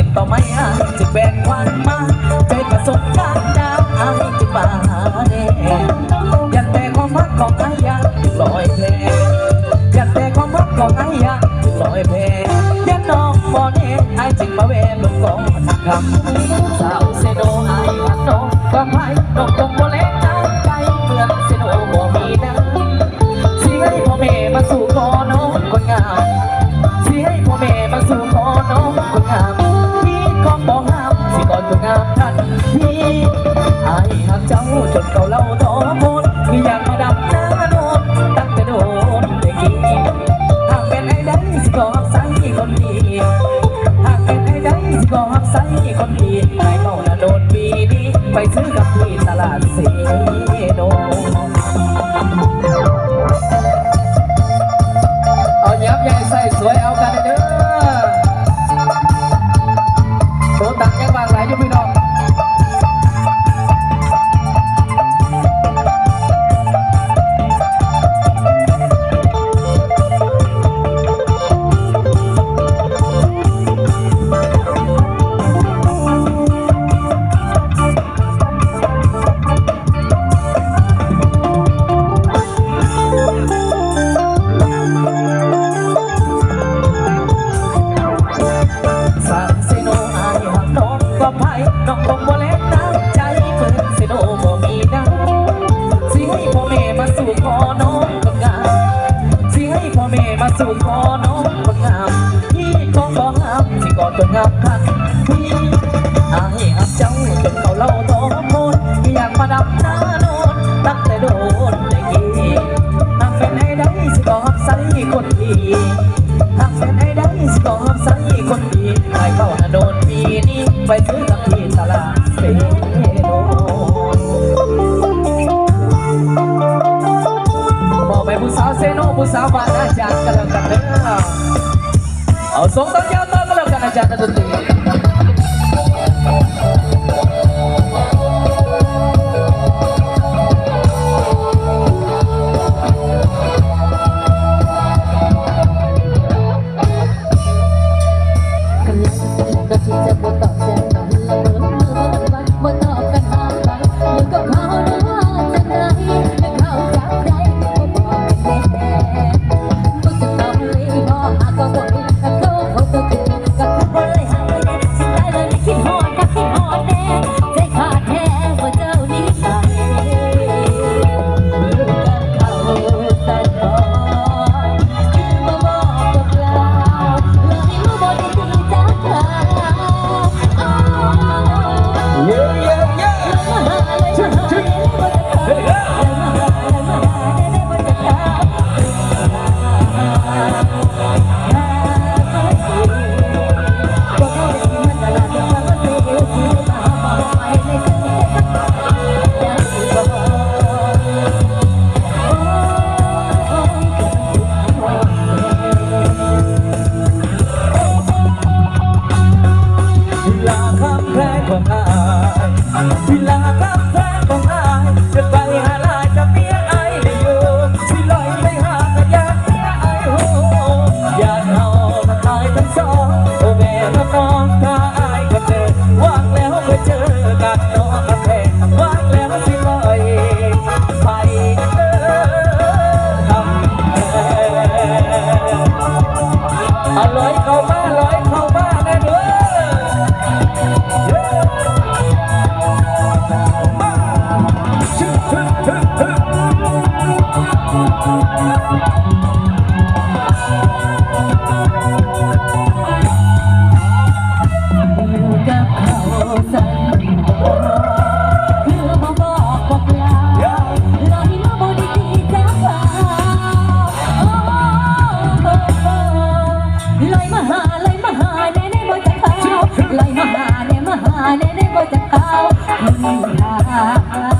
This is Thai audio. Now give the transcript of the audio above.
็นต่อไม่อาจะแบ่งวันมาใจประสบการณ์ดาวายจะป่าแดงอยากแต่ความรักของไอ้ยาลอยแพอยากแต่ความรักของไอ้ยาลอยแพอยากน้องบอลเองอายจึงมาแวะลงกองคำ อโมนที่อยากมาดำหน้าโนนตั้งแต่โดนได้กี่หากเป็นไอ้ได้สิก็หักใส่คนดีหากเป็นไอ้ได้สิก็หักใส่คนดีไอ้เมาน่ะโดนปีนี้ไปซื้อกับที่ตลาดสีโดเน้องคงบ่เล็กน้ำใจเหมือนสิโนบ่มีน้ำสิให้พ่อแม่มาสู่ขอน้องคนงามสิให้พ่อแม่มาสู่ขอน้องคนงามพี่ก็บ่ห้ามสิกอดตัวงามคักพี่อายหักเจ้าจนเขาเล่าท้องโมนอยากมาดับหน้าโนนตั้งแต่โดนได้กี่หากเป็นไอ้ได้สิก็หักใส่คนดีหากเป็นไอ้ได้สิกอร์ใส่คนดีไอ้เข้าน่ะโดนปีนี้ไปซื้อกับาวเบ่ห น่มาหาแน่แน่บ่จะเข้าค่บ่ดี